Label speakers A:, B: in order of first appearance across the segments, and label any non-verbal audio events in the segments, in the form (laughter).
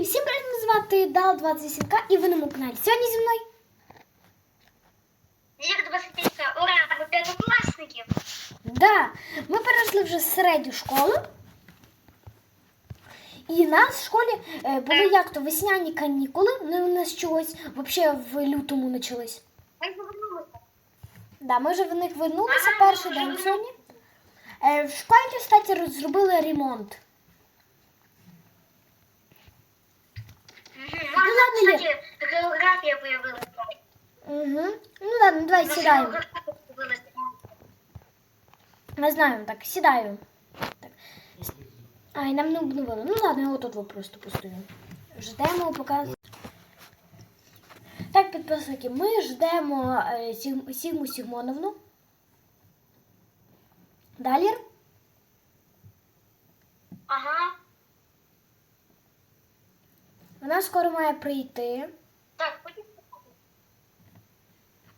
A: всім привіт, мене звати Дал 27К і ви на моєму каналі. Сьогодні зі мною
B: Як 25 ура, ви п'ятикласників.
A: Да, ми перейшли вже середню школу. І нас в школі е, були як то весняні канікули. Вони у нас чогось взагалі в лютому почались.
B: Ми повернулися.
A: Да, ми вже в них вернулися перший день сьогодні. Е, в школі, кстати, роз- зробили ремонт. Ну, ладно,
B: кстати, географія появилася.
A: Угу. Ну ладно, давай сідаємо.
B: географія появилася.
A: Так, сідаю. Так. Ай, нам не обновили. Ну ладно, я отут вот просто постою. Ждемо, поки. Так, підписники, ми ждемо Сіг- Сігму Сігмоновну. Далі.
B: Ага.
A: Вона скоро має прийти.
B: Так, хотів сказати.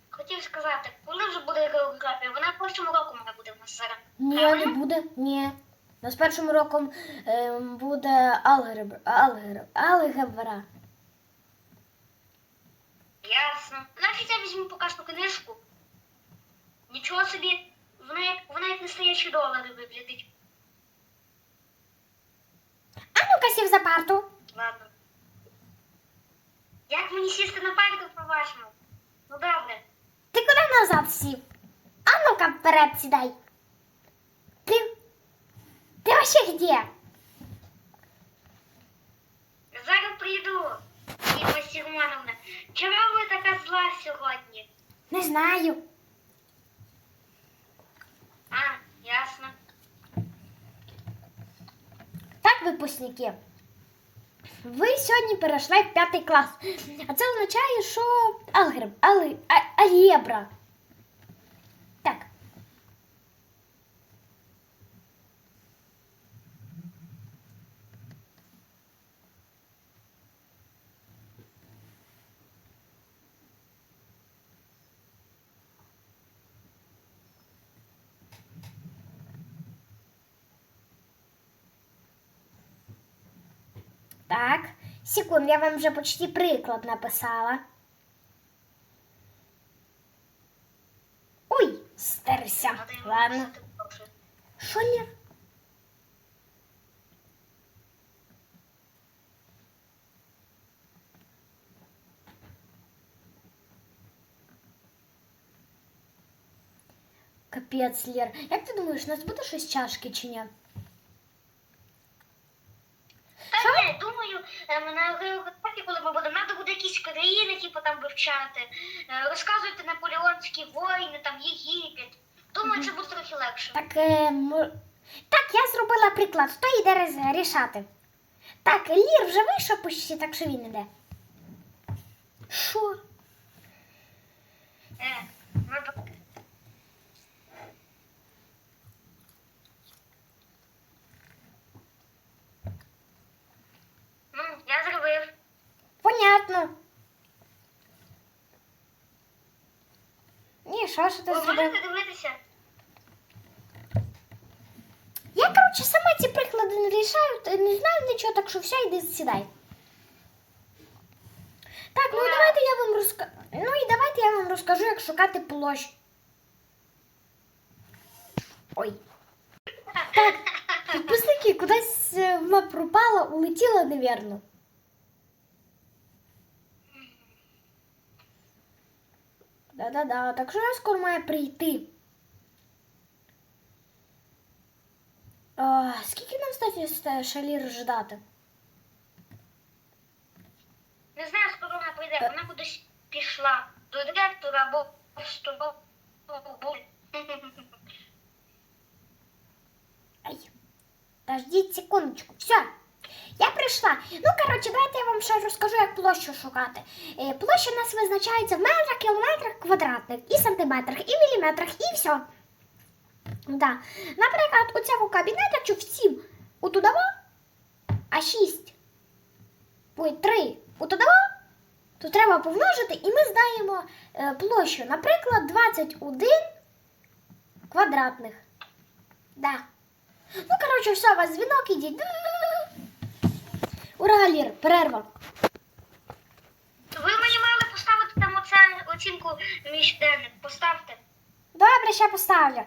B: Хотів сказати, коли вже буде географія? Вона в першому року має бути в нас зараз.
A: Ні, не буде. Ні. У нас першим роком е, буде алгебра. Алгебра. Алгебра.
B: Ясно. Значить, я візьму поки що книжку. Нічого собі. Вона як, вона як настоящі долари виглядить.
A: А ну-ка сів за парту.
B: Ладно. Як мені сісти на парту, по-вашому? Ну добре.
A: Ти куди назад сів? А ну-ка вперед сідай. Ти. Ти вообще где?
B: Зараз прийду, Ніна Сігмановна. Чому ви така зла сьогодні?
A: Не знаю.
B: А, ясно.
A: Так, випускники. Ви сьогодні перейшли в п'ятий клас. А це означає, що алгебра, алгебра. Так, секунд, я вам вже почти приклад написала. Ой, стерся.
B: Надо його
A: Ладно.
B: написати вперше.
A: Що Лєр? Капець, Лєр. Як ти думаєш, у нас буде щось чашки чи ні?
B: Ми треба буде якісь країни, типу, там вивчати, е, розказувати наполеонські воїни, там Єгипет. Думаю, це буде трохи легше.
A: Так, е, м- так, я зробила приклад. Хто йде роз- рішати? Так, Лір вже вийшов почти, так що він іде. Що?
B: Е, ну, добре. Ну, я зробив.
A: Понятно. Ні, що ти
B: Ви можете дивитися?
A: Я, коротше, сама ці приклади не рішаю, не знаю нічого, так що все, йди сідай. Так, ну давайте я вам розкажу. Ну і давайте я вам розкажу, як шукати площу. Ой. Так, (laughs) підписники, кудись е, вона пропала, улетіла, невірно. Да-да-да, так що я скоро має прийти. А, скільки нам, кстати, ста- шалір ждати?
B: Не знаю, скоро вона прийде, вона кудись пішла. До директора або в столову.
A: Ай. Подождіть секундочку. Все. Я прийшла. Ну, коротше, давайте я вам ще розкажу, як площу шукати. Е, площа у нас визначається в метрах, кілометрах, квадратних, і сантиметрах, і міліметрах, і все. Да. Наприклад, у цьому кабінеті, чи в сім у тудово, а 6, ой, 3 у тудово, то треба помножити, і ми знаємо е, площу. Наприклад, 21 квадратних. Да. Ну, коротше, все, у вас дзвінок ідіть. Ура, Лір, перерва.
B: Ви мені мали поставити там оце оцінку між денник. Поставте.
A: Добре, ще поставлю.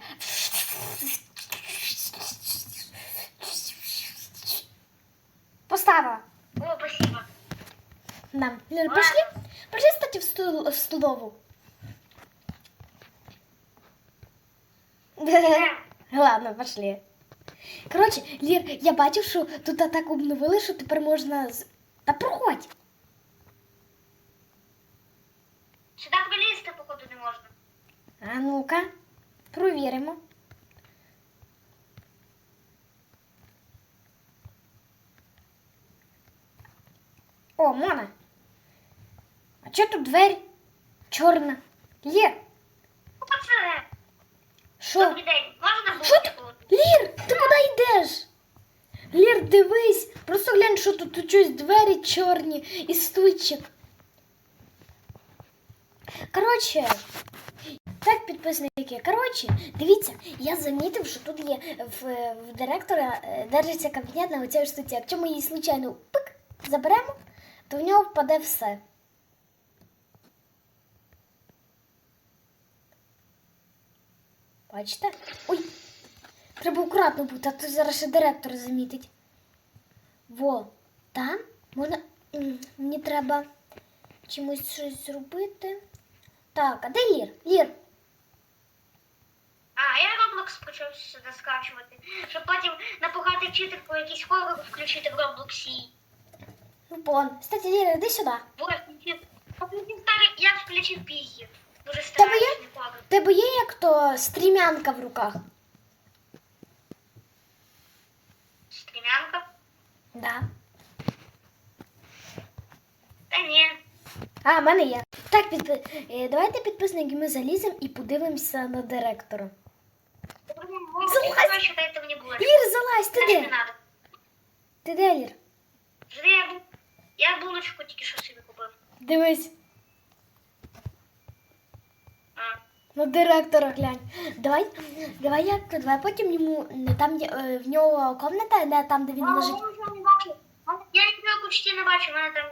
A: Поставила.
B: О, спасибо.
A: Да. Лер, пошли, пошли, кстати, в, стол- в столову. (laughs) Ладно, пошли. Коротше, Лір, я бачив, що тут так обновили, що тепер можна. Та проходь.
B: Сюди прилізти, походу, не можна.
A: А ну-ка, провіримо. О, Мона. А чого тут двері? Чорна. Лір,
B: Оце.
A: Що?
B: Добрий день. Можна
A: Що ти? Лір, ти куди йдеш? Лір, дивись, просто глянь, що тут тут щось двері чорні і стульчик. Коротше, так, підписники, коротше, дивіться, я замітив, що тут є в, в директора е, держиться кабінет на оцій штуці. Якщо ми її случайно пик заберемо, то в нього впаде все. Бачите? Ой, Треба акуратно бути, а то зараз ще директор замітить. Во, там можна. Мені треба чимось щось зробити. Так, а де Лір? Лір.
B: А, я Roblox почав сюди скачувати, щоб потім напугати вчительку якийсь хорор включити в Роблоксі.
A: Ну пон. Кстати, Лір, іди сюди.
B: Вот, я включив пігі. Дуже
A: Тебе є? Тебе є як то стрімянка в руках?
B: Стрімянка?
A: Да.
B: Та ні.
A: А, в мене є. Так, підпи... е, давайте підписники ми заліземо і подивимося на директора. Залазь.
B: Що дайте мені булочку.
A: Лір, залазь, ти
B: Теж не
A: де?
B: надо.
A: Ти де, Лір?
B: Я, бу- я булочку тільки що собі купив.
A: Дивись. На директора глянь. Давай, давай як давай потім йому не там є, е, в нього комната, де там, де він
B: А,
A: лежить.
B: я не бачу. Я нічого почти не бачу, в мене там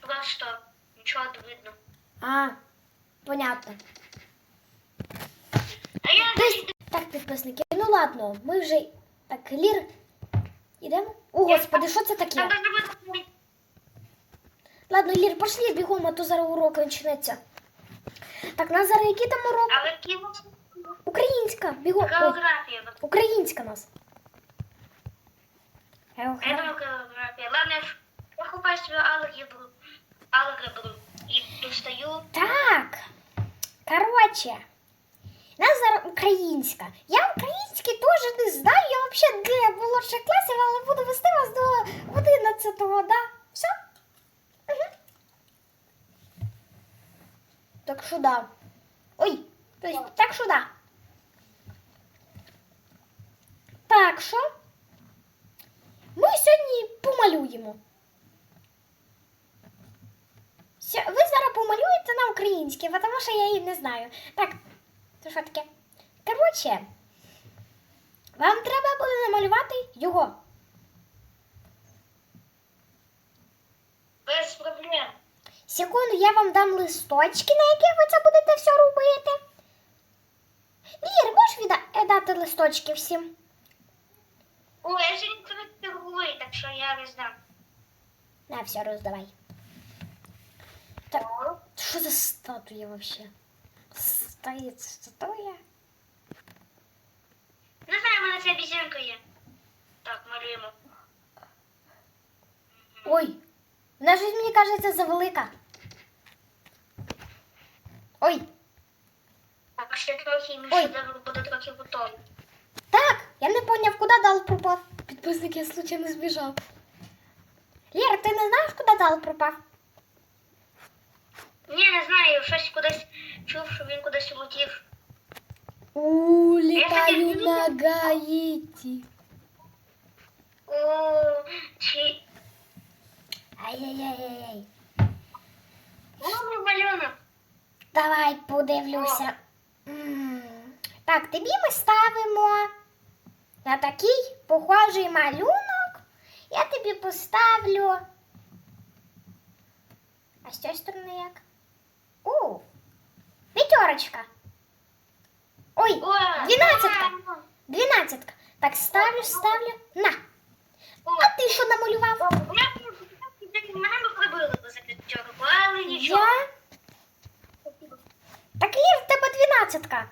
B: просто нічого не видно.
A: А, понятно.
B: А я
A: Десь так, підписники. Ну ладно, ми вже так, Лір. Ідемо? О, господи, що це таке? Ладно, Лір, пошли бігом, а то зараз урок почнеться. Так, нас зараз який там урок?
B: Але які вас
A: Українська, бігом. Ой,
B: Географія.
A: українська нас.
B: Я думаю, географія. Ладно, я ж- я хапаю свою алгебру. Алгебру. І достаю.
A: Так. Короче, нас зараз українська. Я український теж не знаю. Я взагалі для молодших класів, але буду вести вас до 11-го, да? Все? Угу. Так що да. Ой, то есть, так що да. Так що? Ми сьогодні помалюємо. Ви зараз помалюєте на українській, тому що я її не знаю. Так, це що таке? Коротше, вам треба буде намалювати його.
B: Без проблем.
A: Секунду, я вам дам листочки, на яких ви це будете все робити. Лір, можеш відда- е, дати листочки всім?
B: О, я сьогодні торговий, так що я роздам.
A: На, все, роздавай. Так, що за статуя вообще? Стоїть статуя.
B: Не знаю, в мене ця обізянка є. Так, малюємо.
A: Ой, вона щось мені кажеться завелика. Ой,
B: Так, ще трохи і мій
A: Ой.
B: шедевр буде трохи готовий.
A: так, я не поняв, куди дал пропав. Підписник, я случайно збіжав. Лєра, ти не знаєш, куди дал пропав?
B: Ні, не знаю, щось кудись чув, що він кудись улетів.
A: Улетаю на Гаїті.
B: О, чи...
A: Ай-яй-яй-яй. Давай подивлюся. Так, тобі ми ставимо на такий похожий малюнок. Я тобі поставлю А з цієї сторони як? У! П'ятерочка. Ой,
B: О,
A: Дванадцятка.
B: да.
A: дванадцятка. Так, ставлю, ставлю. На.
B: О,
A: А ти що намалював?
B: у
A: Так Лір, в тебе дванадцятка.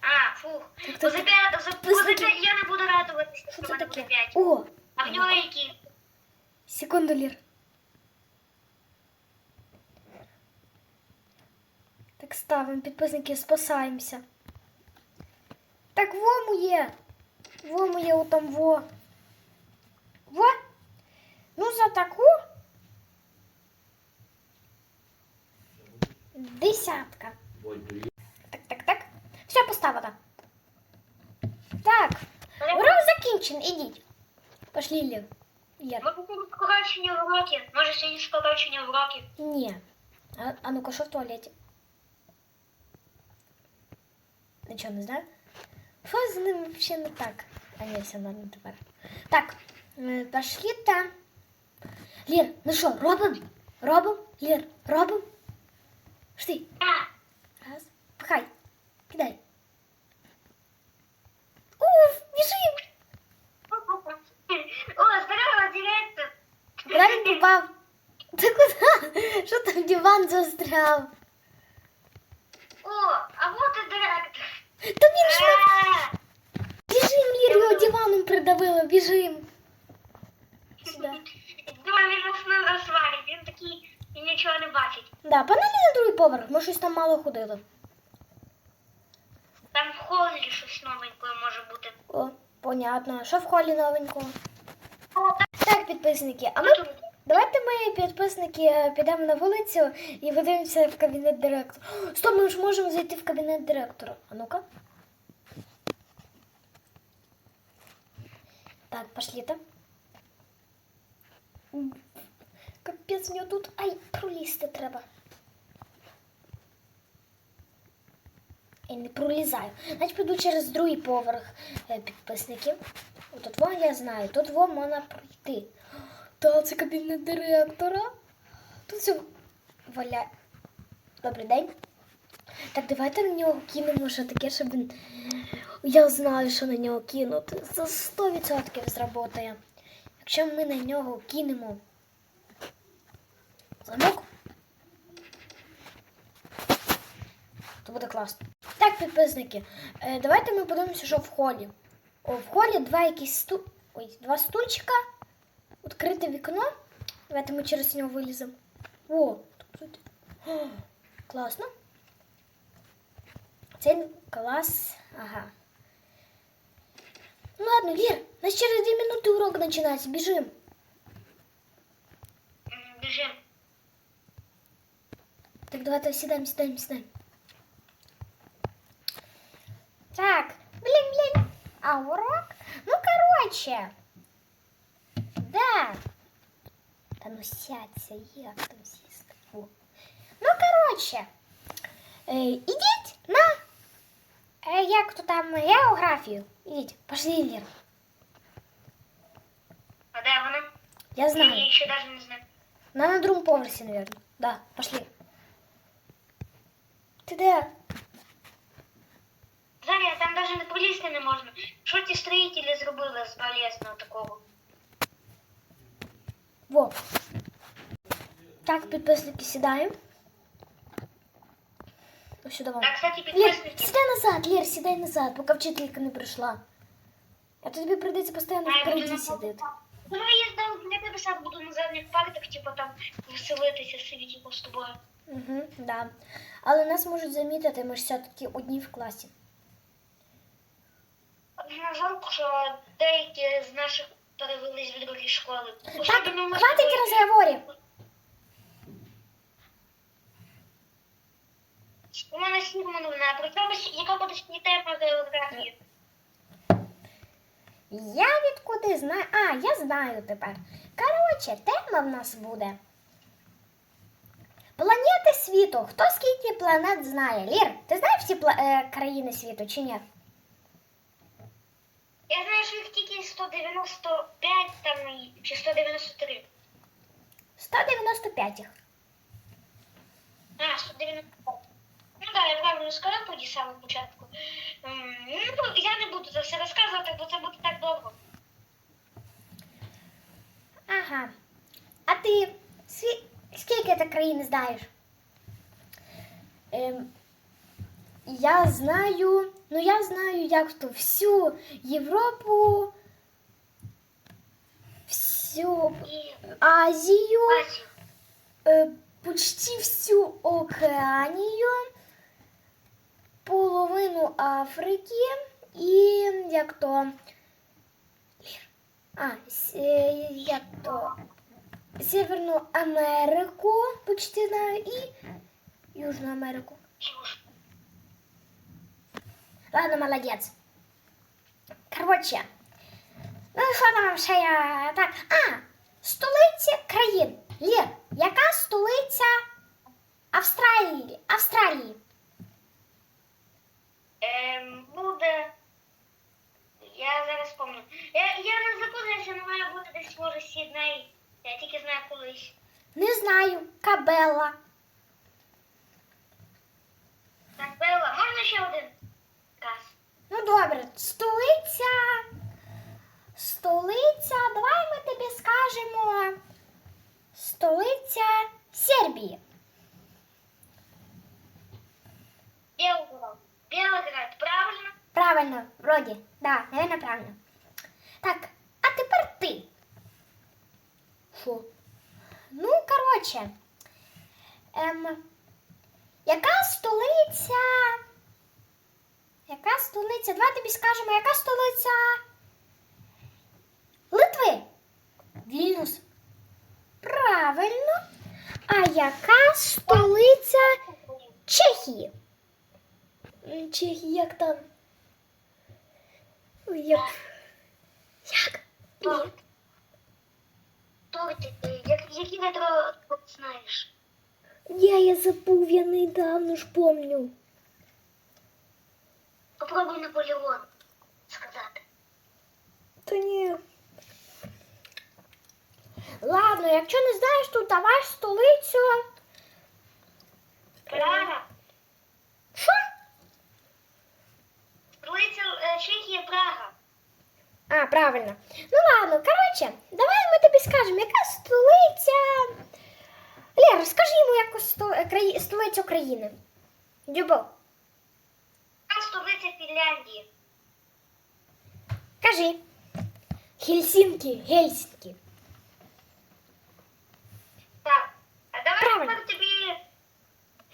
B: А, фух.
A: Так,
B: За
A: так,
B: п'ять, за
A: Пиздики.
B: за п'ять я не буду радуватися,
A: Що
B: що
A: це
B: в мене буде
A: таке?
B: п'ять.
A: О,
B: А в нього які?
A: секунду, Лір. Так ставимо, підписники, спасаємося. Так во моє. Во моє отам во. Во. Ну за таку. Десятка. Так, так, так. Все поставила. Так. Урок закінчен. Ідіть. Пошли, Лір. Лір.
B: Ви купили скорочені уроки. Може, сьогодні скорочені уроки.
A: Ні. А, а ну-ка, що в туалеті? Нічого не знаю. Що з ним взагалі не так? А ні, все нормально тепер. Так, е, пошли там. Лір, ну що, робимо? Робимо? Лір, робимо? Застряв?
B: О, а вот і директор.
A: Та він ж
B: А,
A: Біжим, Лір, його диваном придавило, біжим. Сюди.
B: Думаю, він нас не розвалить. Він такий і нічого не бачить.
A: Да, панелі на другий поверх, ми щось там мало ходили.
B: Там в холі щось новенькое може бути.
A: О, понятно. Що в холі новенького?
B: О, так,
A: Так, підписники, а ми
B: тут.
A: Давайте ми, підписники, е, підемо на вулицю і подивимося в кабінет директора. Стоп, ми ж можемо зайти в кабінет директора. А ну-ка. Так, пошли там. Капець, нього тут. Ай, пролізти треба. Я не пролізаю. Значить, піду через другий поверх е, підписників. Тут вон я знаю, тут вон можна пройти. Та це кабінет директора. Тут все валя. Добрий день. Так, давайте на нього кинемо що таке, щоб він. Я знаю, що на нього кинути. За 100% зработає. Якщо ми на нього кинемо замок, то буде класно. Так, підписники, е, давайте ми подивимося, що в холі. О, в холі два якісь сту... Ой, два стульчика, відкрите вікно. Давайте ми через нього виліземо. О, тут. О, класно. Це клас. Ага. Ну ладно, Лір, у нас через 2 минути урок починається. Біжим.
B: М, Біжим.
A: Так, давайте сідаємо, сідаємо, сідаємо. Так, блін, блін. А урок? Ну, короче. Да. Та ну сядься, як там сісти. О. Ну, короче. Е, ідіть на. Е, як то там географію. Ідіть, пошли, Лір.
B: А де вона?
A: Я
B: Я
A: знаю.
B: її ще навіть не знаю.
A: На, на другом поверсі, наверное. Да, пошли. Ти де?
B: Заря, там навіть не полізти не можна. Що ті строїтелі зробили з болезного такого?
A: Во. Так, підписники сідаємо. Ось сюди вам.
B: Так, кстати,
A: Лір,
B: підписники.
A: сідай назад, Лір, сідай назад, поки вчителька не прийшла. А то тобі прийдеться постійно
B: А, я буду
A: впереді
B: на
A: сидіти.
B: Давай я здав тебе сам буду на задніх партах, типу там веселитися собі, типу, з тобою.
A: Угу, да. Але нас можуть замітити, ми ж все-таки одні в класі.
B: На жалко, що деякі з наших перевелись в другі школи.
A: Так, хватить розговорів.
B: У мене Сірмановна, при цьому яка буде тема географії.
A: Я відкуди знаю. А, я знаю тепер. Коротше, тема в нас буде. Планети світу. Хто скільки планет знає? Лір, ти знаєш всі пла- е, країни світу чи ні?
B: Я знаю, що їх тільки 195 там чи 193.
A: 195 їх.
B: А, 190. Ну так, я правильно сказав тоді саме початку. Ну, я не буду це все розказувати, бо це буде так довго.
A: Ага. А ти сві- скільки ти країн знаєш? Ем, я знаю, ну я знаю, як то всю Європу, всю Азію, е, почти всю Океанію, половину Африки і як то. А, е, як то. Северну Америку почти знаю і Южну Америку. Ладно, молодець. Коротше, ну що там ще я так. А, столиці країн. Лір, яка столиця Австралії? Австралії?
B: Ем, буде. Я зараз помню. Я, я не запутаюся, але має бути десь може Сідней. Я тільки знаю колись.
A: Не знаю. Кабела.
B: Так, Белла, можна ще один?
A: Ну добре, столиця. Столиця. Давай ми тобі скажемо. Столиця Сербії.
B: Белгород. Белград, правильно?
A: Правильно, вроді. Да, наверное, правильно. Так, а тепер ти. Що? Ну, коротше. Ем, яка столиця? Яка столиця? Давай тобі скажемо, яка столиця Литви? Вільнюс. Правильно. А яка столиця Чехії? Чехії, як там? Як? Як? Ні.
B: Ти, які метро знаєш?
A: Я, я забув, я недавно ж помню.
B: Попробуй Наполеон сказати.
A: Та ні. Ладно, якщо не знаєш, то давай столицю.
B: Прага.
A: Що?
B: Столиця е, Чехії Прага.
A: А, правильно. Ну ладно, коротше, давай ми тобі скажемо, яка столиця. Лера, скажи йому якусь е, столицю країни. Дюбо,
B: Там столиця Фінляндії.
A: кажи. Хельсінкі, Гельсінкі.
B: Так. А давай
A: Правильно.
B: тепер тобі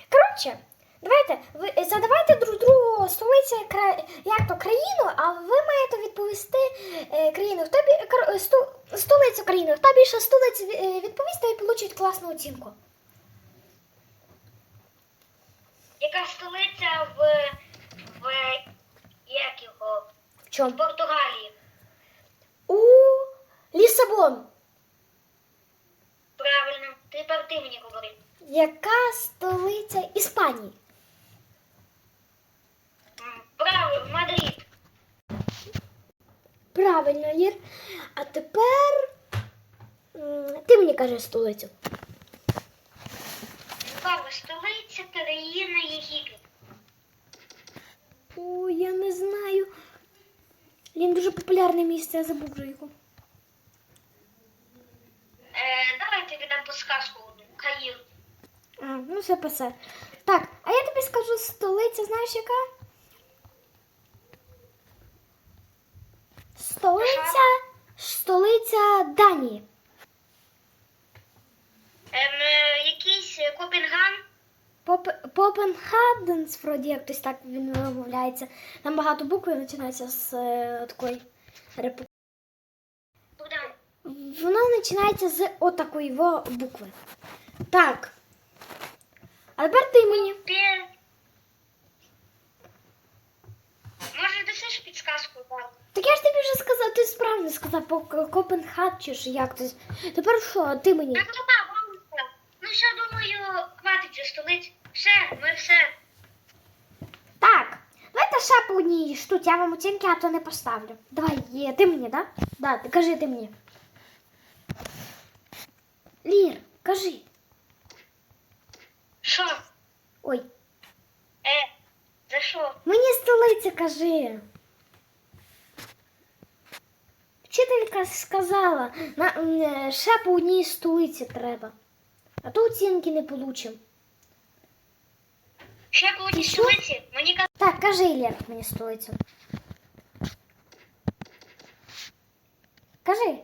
A: Коротше, давайте, ви задавайте друг другу столицю кра... як то країну, а ви маєте відповісти е, країну. Хто бі... кор- сту... столицю країни? Хто більше столиць е, відповість, той получить класну оцінку.
B: яка столиця в, в як його?
A: В
B: В
A: чому?
B: Португалії.
A: У Лісабон.
B: Правильно. Тепер ти мені говори.
A: Яка столиця Іспанії?
B: Правильно, Мадрид.
A: Правильно, Лір. А тепер ти мені кажи столицю.
B: Павло, столиця країни Єгипет.
A: Ой, я не знаю. Лін дуже популярне місце, я забув вже його.
B: Е, давай тобі дам подсказку одну. Каїр.
A: А, ну все писе. Так, а я тобі скажу столиця, знаєш яка? Столиця, столиця Данії.
B: Ем, е, якийсь е.
A: Поп, Попенхаденс, вроді якось так він вимовляється. Там багато букв і починається з е, такої репу. Воно починається з отакої букви. Так. А тепер ти мені.
B: Може, дасиш підсказку, Павло?
A: Так я ж тобі вже сказав, ти справді сказав по Копенхад чи ж як ти. Тепер що, ти мені?
B: Так, ну так, Павло. Ну все, думаю, хватить же столиць. Все, ми все.
A: Так, давайте по я вам оцінки, а то не поставлю. Давай, є, ти мені, да? Да, ти кажи ти мені. Лір, кажи.
B: Що?
A: Ой,
B: Е, за що?
A: мені столиця кажи. Вчителька сказала, на, е, ще по одній столиці треба. А то оцінки не получимо.
B: Ще по одній столиці? Мені
A: кажи, Лєр, мені столицю. Кажи.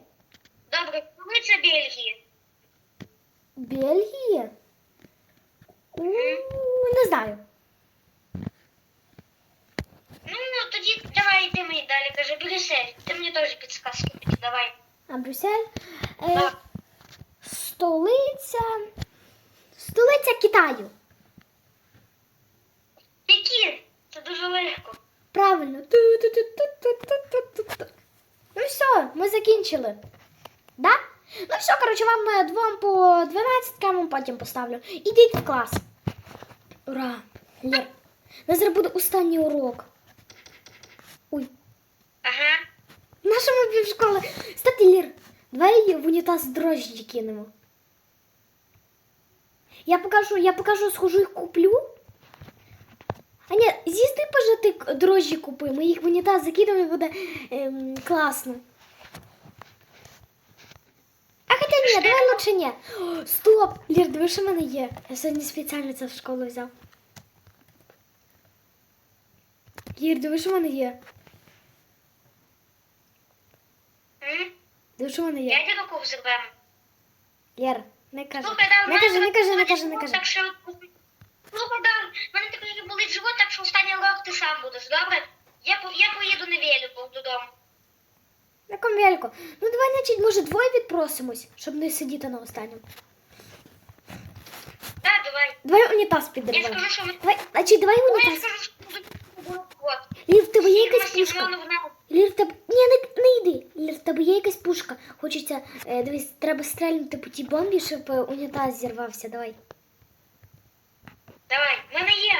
B: добре, столиця Бельгії.
A: Бельгія? У, Не знаю.
B: Ну, тоді давай ти мені далі, каже, Брюссель. Ти мені теж підсказки тоді давай.
A: А Брюссель? Е,
B: Так.
A: столиця. Столиця Китаю.
B: Пекін. Це дуже легко.
A: Правильно. Ну все, ми закінчили. Да? Ну все, коротше, вам е, двом по 12 камам потім поставлю. Ідіть в клас. Ура! Лєр. У нас зараз буде останній урок. Ой,
B: Ага.
A: наша ми півшколи. Стати, Лір, давай в унітаз дрожжі кинемо. Я покажу, я покажу, схожу їх куплю. А ні, з'їзди пожати дрожжі купи. Ми їх в унітаз закинемо і буде ем, класно. А хоча ні, давай лучше ні. О, стоп! Лір, диви, що в мене є. Я сьогодні спеціально це в школу взяв. Лір, диви, що в мене є.
B: М?
A: Диви, що в мене є.
B: Я йду руку взривемо.
A: Лєр, не кажи.
B: Слухай, да, в
A: Не
B: мене
A: кажи, не кажи, не кажи, не кажи.
B: Так що... Слухай, да, в мене такий болить живот, так що останній урок ти сам будеш, добре? Я, по- я поїду на велику додому.
A: На комвельку. Ну давай, значить, може, двоє відпросимось, щоб не сидіти на останньому.
B: Так, давай.
A: Давай унітаз
B: Я скажу, що ми...
A: Давай, значить, давай
B: Ну, я
A: унітаз.
B: скажу, що ми будемо вот.
A: Лір, в тебе є якась пушка? Лір, в тебе... Ні, не, не йди. Лір, в тебе є якась пушка. Хочеться, е, дивись, треба стрельнути по тій бомбі, щоб е, унітаз зірвався. Давай.
B: Давай, в мене є.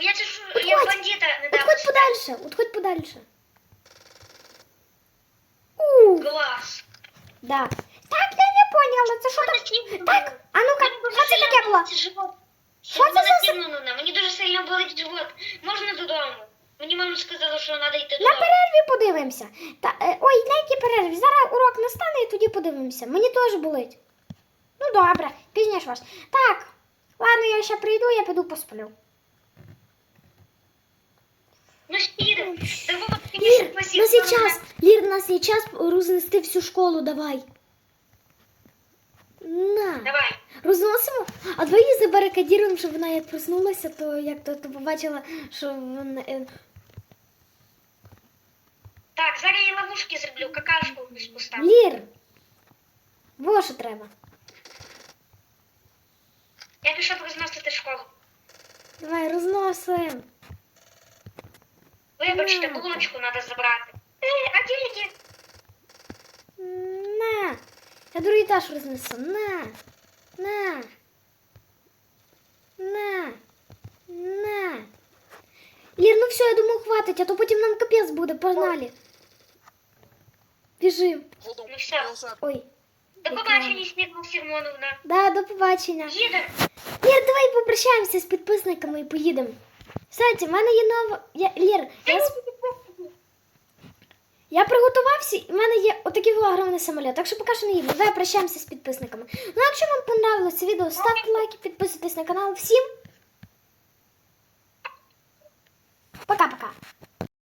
B: Я це ж
A: От
B: я
A: ходь.
B: бандита
A: От
B: недавно.
A: ходь подальше, от ходь подальше. У,
B: Клас.
A: да. Так, я не поняла, це що так? Так, а ну-ка, що це таке було? Що це за
B: мені дуже сильно болить живот. Можна додому? Мені мама сказала, що треба йти
A: На перерві подивимося. Та, е, ой, на якій перерві? Зараз урок настане і тоді подивимося. Мені теж болить. Ну добре, пізніше вас. Так, ладно, я ще прийду, я піду посплю.
B: Ну,
A: Лір,
B: мені
A: на
B: спасибо.
A: цей час, Лір, на цей час рознести всю школу, давай. На,
B: Давай.
A: розносимо. А давай її забарикадіруємо, щоб вона як проснулася, то як то, то побачила, що вона. е,
B: Так, зараз я ловушки зроблю, какашку поставлю.
A: Лір! Во що треба.
B: Я пішов розносити школу.
A: Давай, розносимо.
B: Вибачте,
A: На.
B: булочку треба забрати. Ей, а деньги?
A: На. Я другий етаж рознесу. На. На. На. На. Лір, ну все, я думаю, хватить, а то потім нам капець буде, погнали. Біжим.
C: Hold on.
B: Ну все.
C: Elsa,
A: Ой.
B: До побачення, Снігна Сімоновна.
A: Да, до побачення.
B: Їдемо.
A: Лір, давай попрощаємося з підписниками і поїдемо. Кстати, в мене є нова. Я... Лір, я... с- я приготувався, і в мене є отакий огромний самоліт, так що поки що не їду. Давай прощаємося з підписниками. Ну, якщо вам понравилось це відео, ставте лайки, підписуйтесь на канал. Всім. Пока-пока.